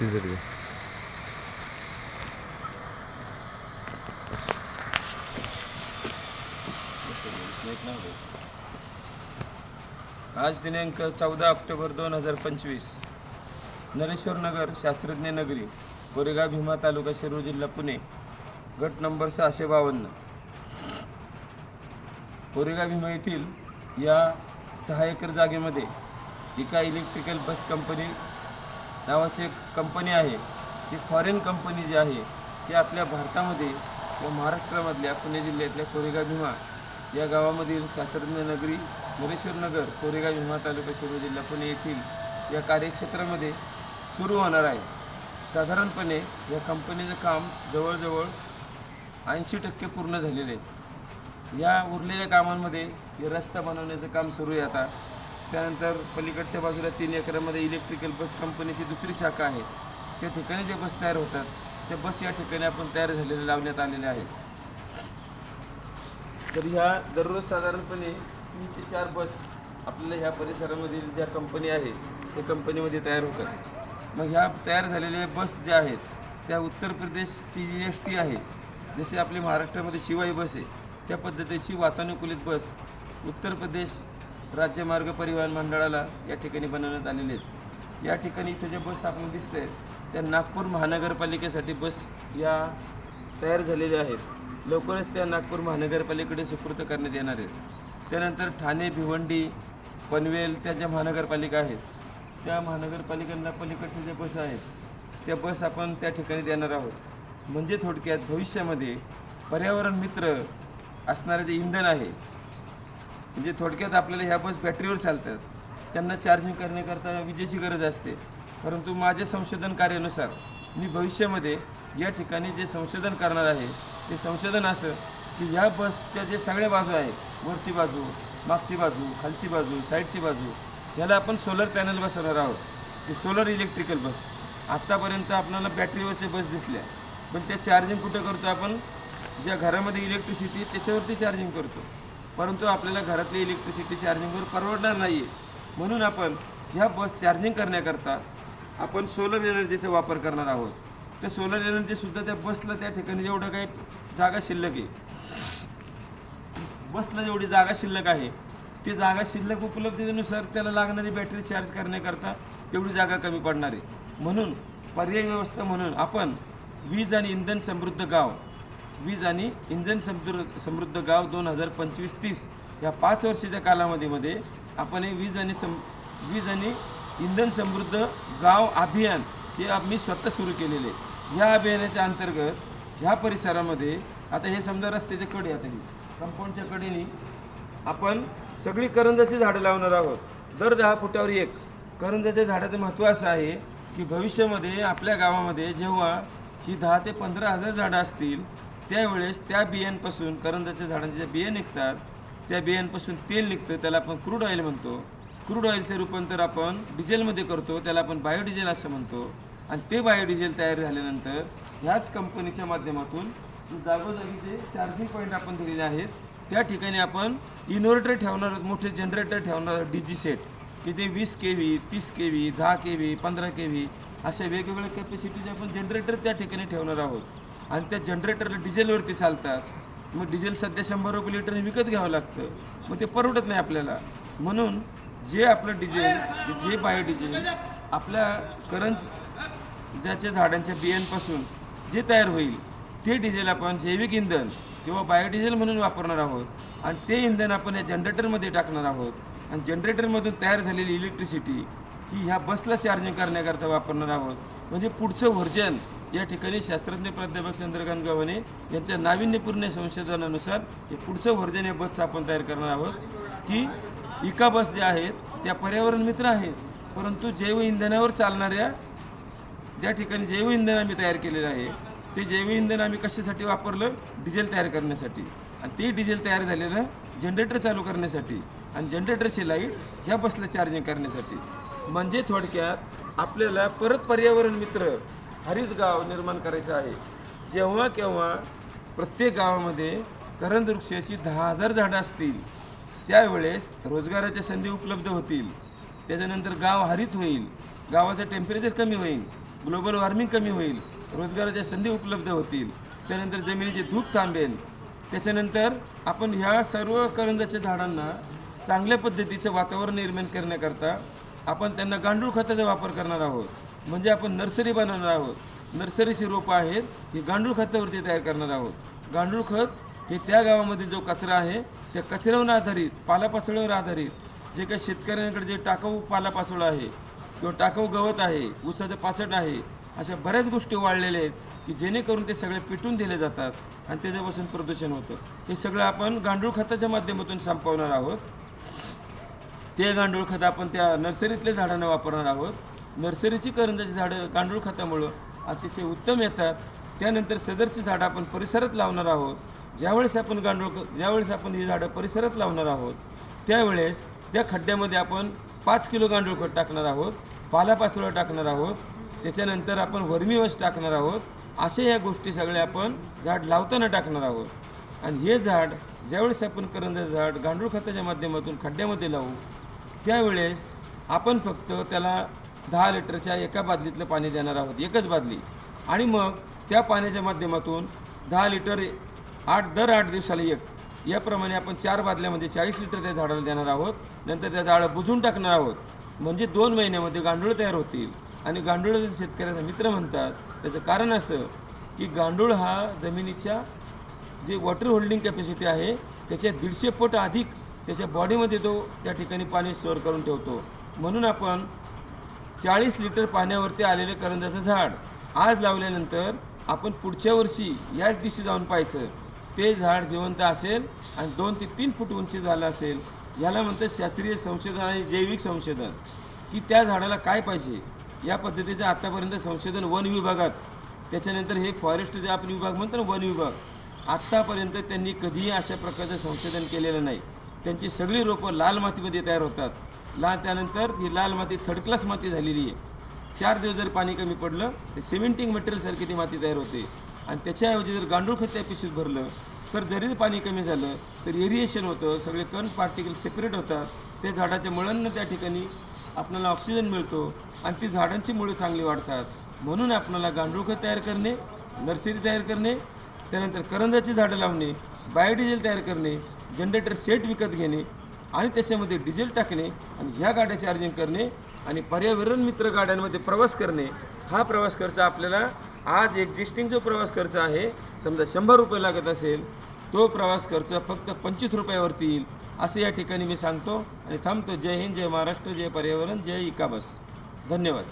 तिजोरी घ्या. आज दिनांक चौदा ऑक्टोबर दोन हजार पंचवीस. नरेश्वर नगर शास्त्रज्ञ नगरी कोरेगाव भीमा तालुका शिरूर जिल्हा पुणे. गट नंबर सहाशे बावन्न. कोरेगाव भीमा येथील या सहा एकर जागेमध्ये एका इलेक्ट्रिकल बस कंपनी नावाची एक कंपनी आहे. ती फॉरेन कंपनी जी आहे ती आपल्या भारतामध्ये व महाराष्ट्रामधल्या पुणे जिल्ह्यातल्या कोरेगाव भीमा या गावामधील शास्त्रज्ञ नगरी मुरेश्वर नगर कोरेगाव भीमा तालुका शिरूर जिल्हा पुणे येथील या कार्यक्षेत्रामध्ये सुरू होणार आहे. साधारणपणे या कंपनीचं काम जवळजवळ ऐंशी टक्के पूर्ण झालेले आहे. या उरलेल्या कामांमध्ये हे रस्ता बनवण्याचं काम सुरू आहे आता. त्यानंतर पलीकडच्या बाजूला तीन एकरामध्ये इलेक्ट्रिकल बस कंपनीची दुसरी शाखा आहे. त्या ठिकाणी जे बस तयार होतात त्या बस या ठिकाणी आपण तयार झालेल्या लावण्यात आलेल्या आहेत. तर ह्या दररोज साधारणपणे तीन ते चार बस आपल्याला ह्या परिसरामधील ज्या कंपनी आहे त्या कंपनीमध्ये तयार होतात. मग ह्या तयार झालेल्या बस ज्या आहेत त्या उत्तर प्रदेशची जी एस टी आहे जशी आपली महाराष्ट्रामध्ये शिवाई बस आहे त्या पद्धतीची वातानुकूलित बस उत्तर प्रदेश राज्य मार्ग परिवहन मंडळाला या ठिकाणी बनवण्यात आलेले आहेत. या ठिकाणी इथे ज्या बस आपण दिसते त्या नागपूर महानगरपालिकेसाठी बस या तयार झालेल्या आहेत. लवकरच त्या नागपूर महानगरपालिकेकडे सुपूर्द करण्यात येणार आहेत. त्यानंतर ठाणे भिवंडी पनवेल त्या ज्या महानगरपालिका आहेत त्या महानगरपालिकांना पलीकडच्या ज्या बस आहेत त्या बस आपण त्या ठिकाणी देणार आहोत. म्हणजे थोडक्यात भविष्यामध्ये पर्यावरण मित्र असणारे जे इंधन आहे म्हणजे थोडक्यात आपल्याला ह्या बस बॅटरीवर चालतात. त्यांना चार्जिंग करण्याकरता विजेची गरज असते. परंतु माझ्या संशोधन कार्यानुसार मी भविष्यामध्ये या ठिकाणी जे संशोधन करणार आहे ते संशोधन असं की ह्या बसच्या जे सगळ्या बाजू आहेत वरची बाजू मागची बाजू खालची बाजू साईडची बाजू ह्याला आपण सोलर पॅनल बसवणार आहोत. ते सोलर इलेक्ट्रिकल बस. आत्तापर्यंत आपल्याला बॅटरीवरचे बस दिसल्या पण त्या चार्जिंग कुठं करतो आपण? ज्या घरामध्ये इलेक्ट्रिसिटी त्याच्यावरती चार्जिंग करतो. परंतु आपल्याला घरातली इलेक्ट्रिसिटी चार्जिंगवर परवडणार नाही आहे म्हणून आपण ह्या बस चार्जिंग करण्याकरता आपण सोलर एनर्जीचा वापर करणार आहोत. त्या सोलर एनर्जीसुद्धा त्या बसला त्या ठिकाणी जेवढं काही जागा शिल्लक आहे बसला जेवढी जागा शिल्लक आहे ती जागा शिल्लक उपलब्धतेनुसार त्याला लागणारी बॅटरी चार्ज करण्याकरता तेवढी जागा कमी पडणार आहे. म्हणून पर्यायी व्यवस्था म्हणून आपण वीज आणि इंधन समृद्ध गाव वीज आणि इंधन समृद्ध समृद्ध गाव दोन हजार पंचवीस तीस या पाच वर्षाच्या कालावधीमध्ये आपण हे वीज आणि सम वीज आणि इंधन समृद्ध गाव अभियान हे आम्ही स्वतः सुरू केलेले आहे. या अभियानाच्या अंतर्गत ह्या परिसरामध्ये आता हे समजा रस्त्याच्या कडे आता ही कंपाऊंडच्या कडेने आपण सगळी करंजाची झाडं लावणार आहोत दर दहा फुटावर एक करंजाच्या झाडाचं महत्त्व असं आहे की भविष्यामध्ये आपल्या गावामध्ये जेव्हा ही दहा ते पंधरा हजार झाडं असतील त्यावेळेस त्या बियांपासून करंजाच्या झाडांचे ज्या बिया निघतात त्या बियांपासून तेल निघतं त्याला आपण क्रूड ऑइल म्हणतो. क्रूड ऑइलचे रूपांतर आपण डिझेलमध्ये करतो त्याला आपण बायोडिझेल असं म्हणतो. आणि ते बायोडिझेल तयार झाल्यानंतर ह्याच कंपनीच्या माध्यमातून जागोजागी जे चार्जिंग पॉईंट आपण दिलेले आहेत त्या ठिकाणी आपण इन्व्हर्टर ठेवणार आहोत मोठे जनरेटर ठेवणार आहोत डी जी सेट की ते वीस के व्ही तीस के व्ही दहा के व्ही पंधरा के व्ही अशा वेगवेगळ्या कॅपॅसिटीचे आपण जनरेटर त्या ठिकाणी ठेवणार आहोत. आणि त्या जनरेटरला डिझेलवरती चालतात. मग डिझेल सध्या शंभर रुपये लिटरने विकत घ्यावं लागतं. मग ते परवडत नाही आपल्याला. म्हणून जे आपलं डिझेल जे बायोडिझेल आपल्या करंज ज्याच्या झाडांच्या बियांपासून जे तयार होईल ते डिझेल आपण जैविक इंधन किंवा बायोडिझेल म्हणून वापरणार आहोत. आणि ते इंधन आपण या जनरेटरमध्ये टाकणार आहोत. आणि जनरेटरमधून तयार झालेली इलेक्ट्रिसिटी ही ह्या बसला चार्जिंग करण्याकरता वापरणार आहोत. म्हणजे पुढचं व्हर्जन या ठिकाणी शास्त्रज्ञ प्राध्यापक चंद्रकांत गव्हाणे यांच्या नाविन्यपूर्ण संशोधनानुसार हे पुढचं व्हर्जन या बसचं आपण तयार करणार आहोत. की इका बस ज्या आहेत त्या पर्यावरण मित्र आहेत परंतु जैवइंधनावर चालणाऱ्या ज्या ठिकाणी जैवइंधन आम्ही तयार केलेलं आहे ते जैवइंधन आम्ही कशासाठी वापरलं? डिझेल तयार करण्यासाठी. आणि ते डिझेल तयार झालेलं जनरेटर चालू करण्यासाठी आणि जनरेटरची लाइट ह्या बसला चार्जिंग करण्यासाठी. म्हणजे थोडक्यात आपल्याला परत पर्यावरण मित्र हरित गाव निर्माण करायचं आहे. जेव्हा केव्हा प्रत्येक गावामध्ये करंद वृक्षाची दहा हजार झाडं असतील त्यावेळेस रोजगाराच्या संधी उपलब्ध होतील. त्याच्यानंतर गाव हरित होईल. गावाचं टेम्परेचर कमी होईल. ग्लोबल वॉर्मिंग कमी होईल. रोजगाराच्या संधी उपलब्ध होतील. त्यानंतर जमिनीची धूप थांबेल. त्याच्यानंतर आपण ह्या सर्व करंजाच्या झाडांना चांगल्या पद्धतीचं वातावरण निर्माण करण्याकरता आपण त्यांना गांडूळ खताचा वापर करणार आहोत. म्हणजे आपण नर्सरी बनवणार आहोत. नर्सरीची रोपं आहेत ही गांडूळ खतावरती तयार करणार आहोत. गांडूळ खत हे त्या गावामध्ये जो कचरा आहे त्या कचऱ्यावर आधारित पालापाचोळ्यावर आधारित जे काही शेतकऱ्यांकडे जे टाकाऊ पालापाचोळा आहे किंवा टाकाऊ गवत आहे ऊसाचं पाचट आहे अशा बऱ्याच गोष्टी वाढलेल्या आहेत की जेणेकरून ते सगळे पिटून दिले जातात आणि त्याच्यापासून प्रदूषण होतं. हे सगळं आपण गांडूळ खताच्या माध्यमातून संपवणार आहोत. ते गांडूळ खत आपण त्या नर्सरीतल्या झाडांना वापरणार आहोत. नर्सरीची करंजाची झाडं गांडूळ खतामुळं अतिशय उत्तम येतात. त्यानंतर सदरची झाडं आपण परिसरात लावणार आहोत. ज्यावेळेस आपण गांडूळ ज्यावेळेस आपण ही झाडं परिसरात लावणार आहोत त्यावेळेस त्या खड्ड्यामध्ये आपण पाच किलो गांडूळ खत टाकणार आहोत पालापाचोळा टाकणार आहोत त्याच्यानंतर आपण वर्मीवश टाकणार आहोत अशा या गोष्टी सगळ्या आपण झाड लावताना टाकणार आहोत. आणि हे झाड ज्यावेळेस आपण करंजाचं झाड गांडूळ खताच्या माध्यमातून खड्ड्यामध्ये लावू त्यावेळेस आपण फक्त त्याला दहा लिटरच्या एका बादलीतलं पाणी देणार आहोत एकच बादली. आणि मग त्या पाण्याच्या माध्यमातून दहा लिटर आठ दर आठ दिवसाला एक. याप्रमाणे आपण चार बादल्यामध्ये चाळीस लिटर त्या झाडाला देणार आहोत. नंतर त्या झाडं बुजून टाकणार आहोत. म्हणजे दोन महिन्यामध्ये गांडूळ तयार होतील. आणि गांडूळ शेतकऱ्याचा मित्र म्हणतात त्याचं कारण असं की गांडूळ हा जमिनीच्या जे वॉटर होल्डिंग कॅपॅसिटी आहे त्याच्या दीडशे पट अधिक त्याच्या बॉडीमध्ये तो त्या ठिकाणी पाणी स्टोअर करून ठेवतो. म्हणून आपण चाळीस लिटर पाण्यावरती आलेलं करंजाचं झाड. आज लावल्यानंतर आपण पुढच्या वर्षी याच दिवशी जाऊन पाहायचं. ते झाड जिवंत असेल आणि दोन ते तीन फूट उंची झालं असेल. याला म्हणतात शास्त्रीय संशोधन आणि जैविक संशोधन. की त्या झाडाला काय पाहिजे? या पद्धतीचं आत्तापर्यंत संशोधन वन विभागात. त्याच्यानंतर हे फॉरेस्ट जे आपण विभाग म्हणतो ना वन विभाग. आत्तापर्यंत त्यांनी कधीही अशा प्रकारचं संशोधन केलेलं नाही. त्यांची सगळी रोपं लाल मातीमध्ये तयार होतात. लाल त्यानंतर ही लाल माती थर्ड क्लास माती झालेली आहे. चार दिवस जर पाणी कमी पडलं तर सिमेंटिंग मटेरियलसारखी ती माती तयार होते. आणि त्याच्याऐवजी जर गांडूळ खत त्या पिशवीत भरलं तर जरी पाणी कमी झालं तर एरिएशन होतं सगळे कण पार्टिकल सेपरेट होतात. त्या झाडाच्या मुळांना त्या ठिकाणी आपल्याला ऑक्सिजन मिळतो आणि ती झाडांची मुळं चांगली वाढतात. म्हणून आपल्याला गांडूळ खत तयार करणे नर्सरी तयार करणे त्यानंतर करंजाची झाडं लावणे बायोडिझेल तयार करणे जनरेटर सेट विकत घेणे आणि त्याच्यामध्ये डिझेल टाकणे आणि ह्या गाड्या चार्जिंग करणे आणि पर्यावरण मित्र गाड्यांमध्ये प्रवास करणे हा प्रवास खर्च आपल्याला आज एक्झिस्टिंग जो प्रवास खर्च आहे समजा शंभर रुपये लागत असेल तो प्रवास खर्च फक्त पंचवीस रुपयावरती येईल असं या ठिकाणी मी सांगतो आणि थांबतो. जय हिंद जय महाराष्ट्र जय पर्यावरण जय इकाबस धन्यवाद.